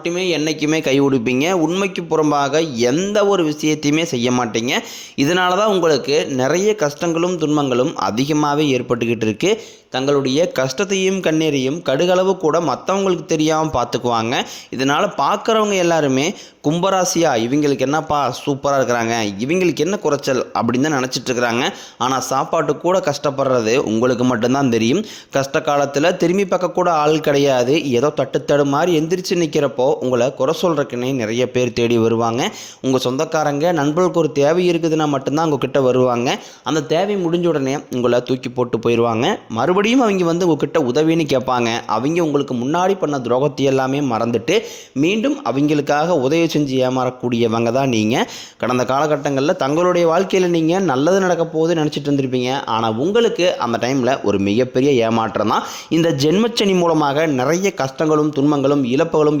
மட்டுமே என்றைக்குமே கை உண்மைக்கு புறம்பாக எந்த ஒரு விஷயத்தையுமே செய்ய மாட்டீங்க. இதனால தான் உங்களுக்கு நிறைய கஷ்டங்களும் துன்பங்களும் அதிகமாகவே ஏற்பட்டுக்கிட்டு இருக்குது தங்களுடைய கஷ்டத்தையும் கண்ணீரையும் கடுகளவு கூட மற்றவங்களுக்கு தெரியாமல் பார்த்துக்குவாங்க இதனால் பார்க்குறவங்க எல்லாருமே கும்பராசியா இவங்களுக்கு என்னப்பா சூப்பராக இருக்கிறாங்க இவங்களுக்கு என்ன குறைச்சல் அப்படின்னு தான் நினச்சிட்டு இருக்கிறாங்க. ஆனால் சாப்பாட்டு கூட கஷ்டப்படுறது உங்களுக்கு மட்டும்தான் தெரியும். கஷ்ட காலத்தில் திரும்பி பார்க்க கூட ஆள் கிடையாது. ஏதோ தட்டுத்தடு மாதிரி எந்திரிச்சு நிற்கிறப்போ உங்களை குறை சொல்கிறக்குன்னே நிறைய பேர் தேடி வருவாங்க. உங்கள் சொந்தக்காரங்க நண்பர்களுக்கு ஒரு தேவை இருக்குதுன்னா மட்டும்தான் உங்ககிட்ட வருவாங்க. அந்த தேவை முடிஞ்ச உடனே உங்களை தூக்கி போட்டு போயிடுவாங்க மறுபடியும் அவங்க வந்து உங்ககிட்ட உதவின்னு கேட்பாங்க. அவங்க உங்களுக்கு முன்னாடி பண்ண துரோகத்தை எல்லாமே மறந்துட்டு மீண்டும் அவங்களுக்காக உதவி செஞ்சு ஏமாறக்கூடியவங்க தான் நீங்கள் கடந்த காலகட்டங்களில் தங்களுடைய வாழ்க்கையில் நீங்கள் நல்லது நடக்க போகுது நினச்சிட்டு இருந்திருப்பீங்க. ஆனால் உங்களுக்கு அந்த டைமில் ஒரு மிகப்பெரிய ஏமாற்றம் தான். இந்த ஜென்மச்சனி மூலமாக நிறைய கஷ்டங்களும் துன்பங்களும் இழப்புகளும்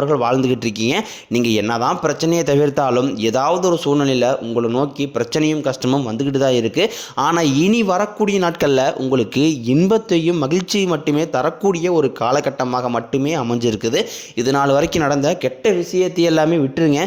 நபர்கள் வாழ்ந்துக்கிட்டு இருக்கீங்க. நீங்கள் என்ன தான் பிரச்சனையை தவிர்த்தாலும் ஏதாவது ஒரு சூழ்நிலையில் உங்களை நோக்கி பிரச்சனையும் கஷ்டமும் வந்துக்கிட்டு தான் இருக்குது ஆனால் இனி வரக்கூடிய நாட்களில் உங்களுக்கு இன்பத்தையும் மகிழ்ச்சியும் மட்டுமே தரக்கூடிய ஒரு காலகட்டமாக மட்டுமே அமைஞ்சிருக்குது. இது நாள் வரைக்கும் நடந்த கெட்ட விஷயத்தை எல்லாமே விட்டுருங்க.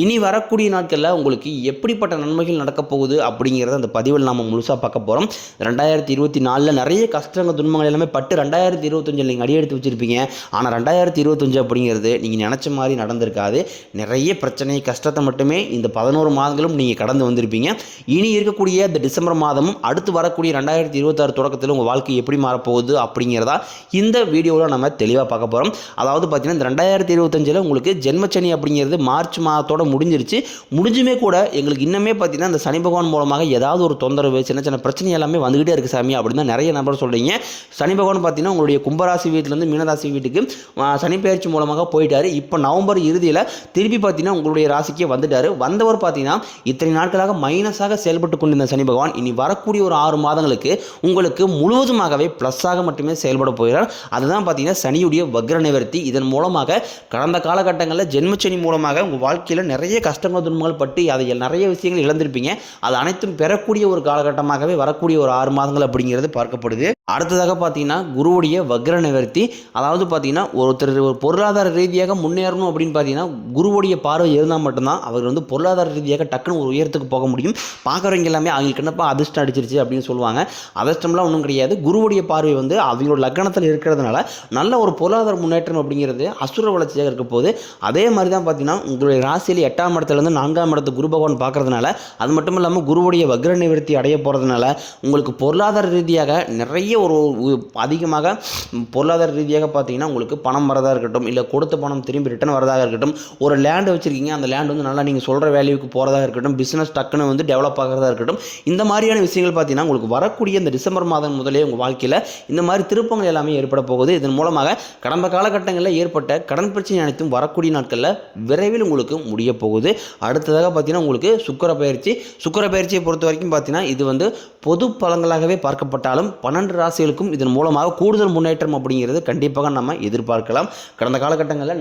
இனி வரக்கூடிய நாட்களில் உங்களுக்கு எப்படிப்பட்ட நன்மைகள் நடக்கப் போகுது அப்படிங்கிறத அந்த பதிவில் நாம் முழுசாக பார்க்க போகிறோம் ரெண்டாயிரத்தி இருபத்தி நாலில் நிறைய கஷ்டங்கள் துன்பங்கள் எல்லாமே பட்டு ரெண்டாயிரத்தி இருபத்தஞ்சில் நீங்கள் அடியெடுத்து வச்சுருப்பீங்க. ஆனால் ரெண்டாயிரத்தி இருபத்தஞ்சு அப்படிங்கிறது நீங்கள் நினச்ச மாதிரி நடந்திருக்காது. நிறைய பிரச்சனை கஷ்டத்தை மட்டுமே இந்த பதினோரு மாதங்களும் நீங்கள் கடந்து வந்திருப்பீங்க. இனி இருக்கக்கூடிய இந்த டிசம்பர் மாதமும் அடுத்து வரக்கூடிய ரெண்டாயிரத்தி இருபத்தாறு தொடக்கத்தில் உங்கள் வாழ்க்கை எப்படி மாறப்போகுது அப்படிங்கிறதா இந்த வீடியோவில் நம்ம தெளிவாக பார்க்க போகிறோம் அதாவது பார்த்தீங்கன்னா இந்த ரெண்டாயிரத்தி இருபத்தஞ்சில் உங்களுக்கு ஜென்மச்சனி அப்படிங்கிறது மார்ச் மாதத்தோட முடிஞ்சிருச்சு. முடிஞ்சுமே கூட எங்களுக்கு இன்னமே பார்த்தீங்கன்னா இந்த சனி பகவான் மூலமாக ஏதாவது ஒரு தொந்தரவு சின்ன சின்ன பிரச்சனை எல்லாமே வந்துகிட்டே இருக்குது சாமி அப்படின்னு தான் நிறைய நபர் சொல்கிறீங்க சனி பகவான் பார்த்தீங்கன்னா உங்களுடைய கும்பராசி வீட்டிலேருந்து மீனராசி வீட்டுக்கு ஆ, சனி பயிற்சி மூலமாக போயிட்டார். இப்போ நவம்பர் இறுதியில் திருப்பி பார்த்தீங்கன்னா உங்களுடைய ராசிக்கே வந்துட்டார். வந்தவர் பார்த்தீங்கன்னா இத்தனை நாட்களாக மைனஸாக செயல்பட்டு கொண்டிருந்த சனி பகவான். இனி வரக்கூடிய ஒரு ஆறு மாதங்களுக்கு உங்களுக்கு முழுவதுமாகவே ப்ளஸ்ஸாக மட்டுமே செயல்பட போகிறார். அதுதான் பார்த்தீங்கன்னா சனியுடைய வக்ர நிவர்த்தி. இதன் மூலமாக கடந்த காலகட்டங்களில் ஜென்மச்சனி மூலமாக உங்கள் வாழ்க்கையில் நிறைய கஷ்டங்கள் துன்பங்கள் பட்டு அதை நிறைய விஷயங்கள் இழந்திருப்பீங்க. அது அனைத்தும் பெறக்கூடிய ஒரு காலகட்டமாகவே வரக்கூடிய ஒரு ஆறு மாதங்கள் அப்படிங்கிறது பார்க்கப்படுது. அடுத்ததாக பார்த்தீங்கன்னா குருவுடைய வக்ர நிவர்த்தி. அதாவது பார்த்தீங்கன்னா ஒருத்தர் ஒரு பொருளாதார ரீதியாக முன்னேறணும் அப்படின்னு பார்த்தீங்கன்னா குருவுடைய பார்வை இருந்தால் மட்டும்தான் அவர் வந்து பொருளாதார ரீதியாக டக்குன்னு ஒரு உயரத்துக்கு போக முடியும். பார்க்குறவங்க எல்லாமே அவங்களுக்கு என்னப்பா அதிர்ஷ்டம் அடிச்சிருச்சு அப்படின்னு சொல்லுவாங்க. அதிர்ஷ்டம்லாம் ஒன்றும் கிடையாது. குருவுடைய பார்வை வந்து அவங்களோட லக்கணத்தில் இருக்கிறதுனால நல்ல ஒரு பொருளாதார முன்னேற்றம் அப்படிங்கிறது அசுர வளர்ச்சியாக இருக்க போது அதே மாதிரி தான் பார்த்தீங்கன்னா உங்களுடைய ராசியில் எட்டாம் இடத்துலேருந்து நான்காம் இடத்து குரு பகவான் பார்க்குறதுனால அது மட்டும் இல்லாமல் குருவுடைய வக்ர நிவர்த்தி அடைய போகிறதுனால உங்களுக்கு பொருளாதார ரீதியாக நிறைய ஒரு அதிகமாக பொருளாதார ரீதியாக பார்த்தீங்கன்னா உங்களுக்கு பணம் வரதாக இருக்கட்டும் இல்லை கொடுத்த பணம் திரும்பி ரிட்டர்ன் வரதாக இருக்கட்டும். ஒரு லேண்டு வச்சுருக்கீங்க அந்த லேண்ட் வந்து நல்லா நீங்கள் சொல்கிற வேல்யூக்கு போகிறதாக இருக்கட்டும். பிஸ்னஸ் டக்குன்னு வந்து டெவலப் ஆகிறதா இருக்கட்டும். இந்த மாதிரியான விஷயங்கள் பார்த்தீங்கன்னா உங்களுக்கு வரக்கூடிய இந்த டிசம்பர் மாதம் முதலே உங்கள் வாழ்க்கையில் இந்த மாதிரி திருப்பங்கள் எல்லாமே ஏற்பட போகுது. இதன் மூலமாக கடந்த காலகட்டங்களில் ஏற்பட்ட கடன் பிரச்சனை அனைத்தும் வரக்கூடிய நாட்களில் விரைவில் உங்களுக்கு முடிய போகுது. அடுத்ததாக பார்த்தீங்கன்னா உங்களுக்கு சுக்கர பயிற்சி. சுக்கர பயிற்சியை பொறுத்த வரைக்கும் பார்த்தீங்கன்னா இது வந்து பொது பலங்களாகவே பார்க்கப்பட்டாலும் பன்னெண்டு ராசிகளுக்கும் இதன் மூலமாக கூடுதல் முன்னேற்றம் அப்படிங்கிறது கண்டிப்பாக நம்ம எதிர்பார்க்கலாம். கடந்த காலகட்டங்களில்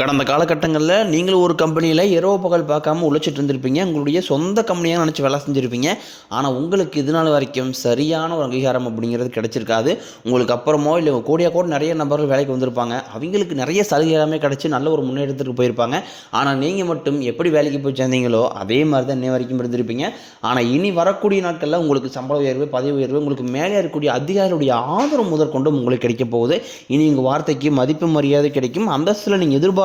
கடந்த காலகட்டங்களில் நீங்களும் ஒரு கம்பெனியில் இரவு பகல் பார்க்காம உழைச்சிட்டு இருந்திருப்பீங்க. உங்களுடைய சொந்த கம்பெனியாக நினச்சி வேலை செஞ்சுருப்பீங்க. ஆனால் உங்களுக்கு இது நாள் வரைக்கும் சரியான ஒரு அங்கீகாரம் அப்படிங்கிறது கிடச்சிருக்காது. உங்களுக்கு அப்புறமோ இல்லை கூடிய கூட நிறைய நபர்கள் வேலைக்கு வந்திருப்பாங்க. அவங்களுக்கு நிறைய சலுகை எல்லாமே கிடச்சி நல்ல ஒரு முன்னேற்றத்துக்கு போயிருப்பாங்க. ஆனால் நீங்கள் மட்டும் எப்படி வேலைக்கு போய் சேர்ந்தீங்களோ அதே மாதிரி தான் இன்னை வரைக்கும் இருந்திருப்பீங்க. ஆனால் இனி வரக்கூடிய நாட்களில் உங்களுக்கு சம்பள உயர்வு பதவி உயர்வு உங்களுக்கு மேலே இருக்கக்கூடிய அதிகாரியுடைய ஆதரவு முதற்கொண்டும் உங்களுக்கு கிடைக்க போகுது. இனி உங்கள் வார்த்தைக்கு மதிப்பு மரியாதை கிடைக்கும். அந்தஸ்தில் நீங்கள் எதிர்பார்த்த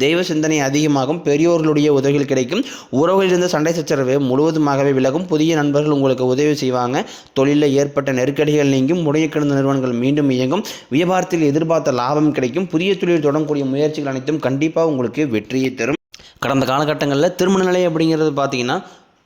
தெய்வ சிந்தனை அதிகமாகும் பெரியோர்களுடைய உதவிகள் கிடைக்கும். உறவுகளிலிருந்து சண்டை சச்சரவு முழுவதுமாகவே விலகும். புதிய நண்பர்கள் உங்களுக்கு உதவி செய்வாங்க. தொழிலில் ஏற்பட்ட நெருக்கடிகள் நீங்கும். முடைய கிடந்த நிறுவனங்கள் மீண்டும் இயங்கும். வியாபாரத்தில் எதிர்பார்த்த லாபம் கிடைக்கும். புதிய தொழில் தொடங்கக்கூடிய முயற்சிகள் அனைத்தும் கண்டிப்பாக உங்களுக்கு வெற்றியை தரும். கடந்த காலகட்டங்களில் திருமண நிலை அப்படிங்கிறது பார்த்தீங்கன்னா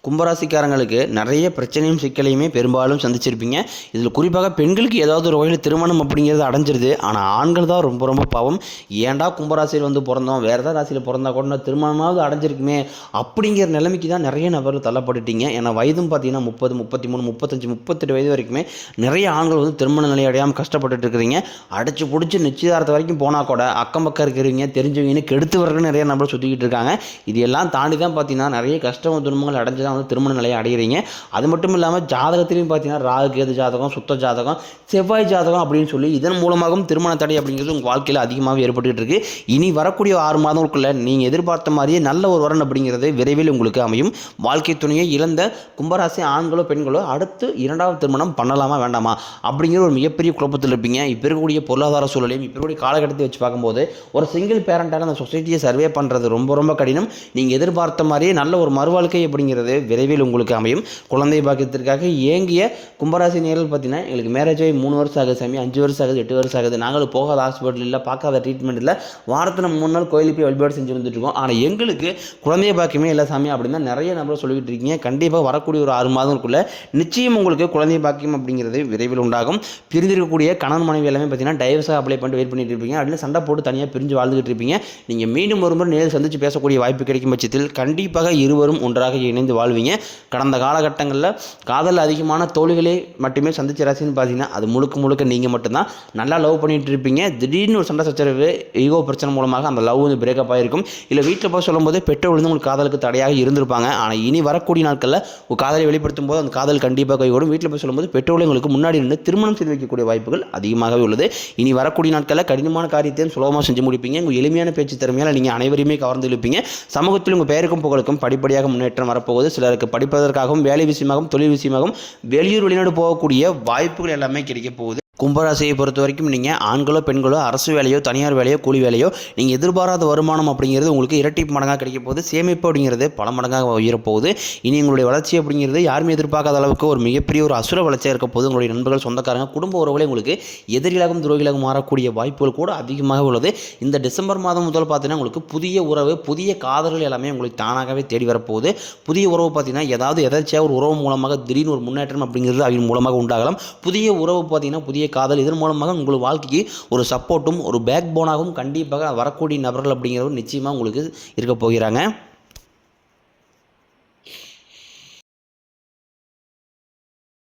கும்பராசிக்காரங்களுக்கு நிறைய பிரச்சனையும் சிக்கலையுமே பெரும்பாலும் சந்திச்சிருப்பீங்க. இதில் குறிப்பாக பெண்களுக்கு ஏதாவது ஒரு வகையில் திருமணம் அப்படிங்கிறது அடைஞ்சிருது. ஆனால் ஆண்கள் தான் ரொம்ப ரொம்ப பாவம். ஏன்டா கும்பராசியில் வந்து பிறந்தோம்? வேறு ஏதாவது ராசியில் பிறந்தா கூட நான் திருமணமாவது அடைஞ்சிருக்குமே அப்படிங்கிற நிலைமைக்கு தான் நிறைய நபர்கள் தள்ளப்பட்டுட்டீங்க. ஏன்னா வயதும் பார்த்தீங்கன்னா முப்பது முப்பத்தி மூணு முப்பத்தஞ்சு முப்பத்தெட்டு வயது வரைக்குமே நிறைய ஆண்கள் வந்து திருமண நிலை அடையாமல் கஷ்டப்பட்டுட்டு இருக்கிறீங்க. அடைச்சு பிடிச்சி நிச்சயதார்த்தம் வரைக்கும் போனால் கூட அக்கம் பக்கம் இருக்கிறவங்க தெரிஞ்சவங்கன்னு கெடுத்து வர்றதுன்னு நிறைய நபர் சுற்றிக்கிட்டு இருக்காங்க. இது எல்லாம் தாண்டி தான் பார்த்தீங்கன்னா நிறைய கஷ்டம் துன்பங்கள் அடைஞ்சு தான் வந்து திருமண நிலையை அடைகிறீங்க அது மட்டும் இல்லாமல் ஜாதகத்திலையும் பார்த்தீங்கன்னா ராகு கேது ஜாதகம் சுத்த ஜாதகம் செவ்வாய் ஜாதகம் அப்படின்னு சொல்லி இதன் மூலமாகவும் திருமண தடை அப்படிங்கிறது உங்கள் வாழ்க்கையில் அதிகமாக ஏற்பட்டுக்கிட்டு இருக்கு. இனி வரக்கூடிய ஆறு மாதங்களுக்குள்ள நீங்கள் எதிர்பார்த்த மாதிரியே நல்ல ஒரு வரன் அப்படிங்கிறது விரைவில் உங்களுக்கு அமையும். வாழ்க்கை துணையை இழந்த கும்பராசி ஆண்களோ பெண்களோ அடுத்து இரண்டாவது திருமணம் பண்ணலாமா வேண்டாமா அப்படிங்கிற ஒரு மிகப்பெரிய குழப்பத்தில் இருப்பீங்க. இப்போ இருக்கக்கூடிய பொருளாதார சூழலையும் இப்போ இருக்கக்கூடிய காலகட்டத்தை வச்சு பார்க்கும்போது ஒரு சிங்கிள் பேரண்டால் அந்த சொசைட்டியை சர்வே பண்ணுறது ரொம்ப ரொம்ப கடினம். நீங்கள் எதிர்பார்த்த மாதிரியே நல்ல ஒரு மறுவாழ்க்கை அப்படிங்கிறது விரைவில் உங்களுக்கு அமையும். குழந்தை பாக்கியத்திற்காக ஏங்கிய கும்பராசி நேரில் பார்த்தீங்கன்னா எங்களுக்கு மேரேஜ் ஆகி மூணு வருஷம் ஆகுது சாமி அஞ்சு வருஷம் ஆகுது எட்டு வருஷம் ஆகுது. நாங்களும் போகாத ஹாஸ்பிட்டல் இல்லை பார்க்காத ட்ரீட்மெண்ட் இல்லை. வாரத்தில் மூணு நாள் கோயிலுக்கு போய் வழிபாடு செஞ்சு வந்துட்டுருக்கோம் ஆனால் எங்களுக்கு குழந்தை பாக்கியமே இல்லை சாமி அப்படின்னு நிறைய நபர் சொல்லிக்கிட்டு இருக்கீங்க. கண்டிப்பாக வரக்கூடிய ஒரு ஆறு மாதங்களுக்குள்ள நிச்சயம் உங்களுக்கு குழந்தை பாக்கியம் அப்படிங்கிறது விரைவில் உண்டாகும். பிரிந்திருக்கக்கூடிய கணவன் மனைவி எல்லாமே பார்த்தீங்கன்னா டைவர்ஸாக அப்ளை பண்ணிட்டு வெயிட் பண்ணிட்டு இருப்பீங்க. அதில் சண்டை போட்டு தனியாக பிரிஞ்சு வாழ்ந்துகிட்டு இருப்பீங்க. நீங்கள் மீண்டும் ஒரு முறை நேரில் சந்தித்து பேசக்கூடிய வாய்ப்பு கிடைக்கும் பட்சத்தில் கண்டிப்பாக இருவரும் ஒன்றாக இணைந்து வாழ்வீங்க. கடந்த காலகட்டங்களில் காதல் அதிகமான தோழிகளே மட்டுமே சந்திச்ச ராசின்னு பார்த்தீங்கன்னா அது முழுக்க முழுக்க நீங்கள் மட்டும்தான். நல்லா லவ் பண்ணிகிட்டு இருப்பீங்க. திடீர்னு ஒரு சண்டை சச்சரவு ஈகோ பிரச்சனை மூலமாக அந்த லவ் வந்து பிரேக்கப் ஆகிருக்கும் இல்லை வீட்டில் போய் சொல்லும்போது பெற்றோர் வந்து உங்களுக்கு காதலுக்கு தடையாக இருந்திருப்பாங்க. ஆனால் இனி வரக்கூடிய நாட்களில் உங்கள் காதலை வெளிப்படுத்தும் போது அந்த காதல் கண்டிப்பாக கைகூடும். வீட்டில் போய் சொல்லும்போது பெற்றோர்கள் உங்களுக்கு முன்னாடி நின்று திருமணம் செய்து வைக்கக்கூடிய வாய்ப்புகள் அதிகமாகவே உள்ளது. இனி வரக்கூடிய நாட்களில் கடினமான காரியத்தையும் சுலபமாக செஞ்சு முடிப்பீங்க. உங்கள் எளிமையான பேச்சு திறமையால் நீங்கள் அனைவரையுமே கவர்ந்து இழுப்பீங்க. சமூகத்தில் உங்கள் பெயருக்கும் புகழுக்கும் படிப்படியாக முன்னேற்றம் வரப்போகுது. சிலருக்கு படிப்பதற்காகவும் வேலை விஷயமாகவும் தொழில் விஷயமாகவும் வெளியூர் வெளிநாடு போகக்கூடிய வாய்ப்புகள் எல்லாமே கிடைக்க போகுது. கும்பராசியை பொறுத்த வரைக்கும் நீங்கள் ஆண்களோ பெண்களோ அரசு வேலையோ தனியார் வேலையோ கூலி வேலையோ நீங்கள் எதிர்பாராத வருமானம் அப்படிங்கிறது உங்களுக்கு இரட்டிப்பு மடங்காக கிடைக்க போகுது. சேமிப்பு அப்படிங்கிறது பல மடங்காக உயரப்போகுது. இனி உங்களுடைய வளர்ச்சி அப்படிங்கிறது யாருமே எதிர்பார்க்காத அளவுக்கு ஒரு மிகப்பெரிய ஒரு அசுர வளர்ச்சியாக இருக்க போது உங்களுடைய நண்பர்கள் சொந்தக்காரங்க குடும்ப உறவுகளே உங்களுக்கு எதிரிகளாகவும் துரோகிகளாகவும் மாறக்கூடிய வாய்ப்புகள் கூட அதிகமாக உள்ளது. இந்த டிசம்பர் மாதம் முதல் பார்த்தீங்கன்னா உங்களுக்கு புதிய உறவு புதிய காதல்கள் எல்லாமே உங்களுக்கு தானாகவே தேடி வரப்போகுது. புதிய உறவு பார்த்தீங்கன்னா ஏதாவது எதாச்சியாக ஒரு உறவு மூலமாக திடீர்னு ஒரு முன்னேற்றம் அப்படிங்கிறது அவன் மூலமாக உண்டாகலாம். புதிய உறவு பார்த்தீங்கன்னா புதிய புதிய காதல் இதன் மூலமாக உங்கள் வாழ்க்கைக்கு ஒரு சப்போர்ட்டும் ஒரு பேக் போனாகவும் கண்டிப்பாக வரக்கூடிய நபர்கள் அப்படிங்கிறவர் நிச்சயமாக உங்களுக்கு இருக்க போகிறாங்க.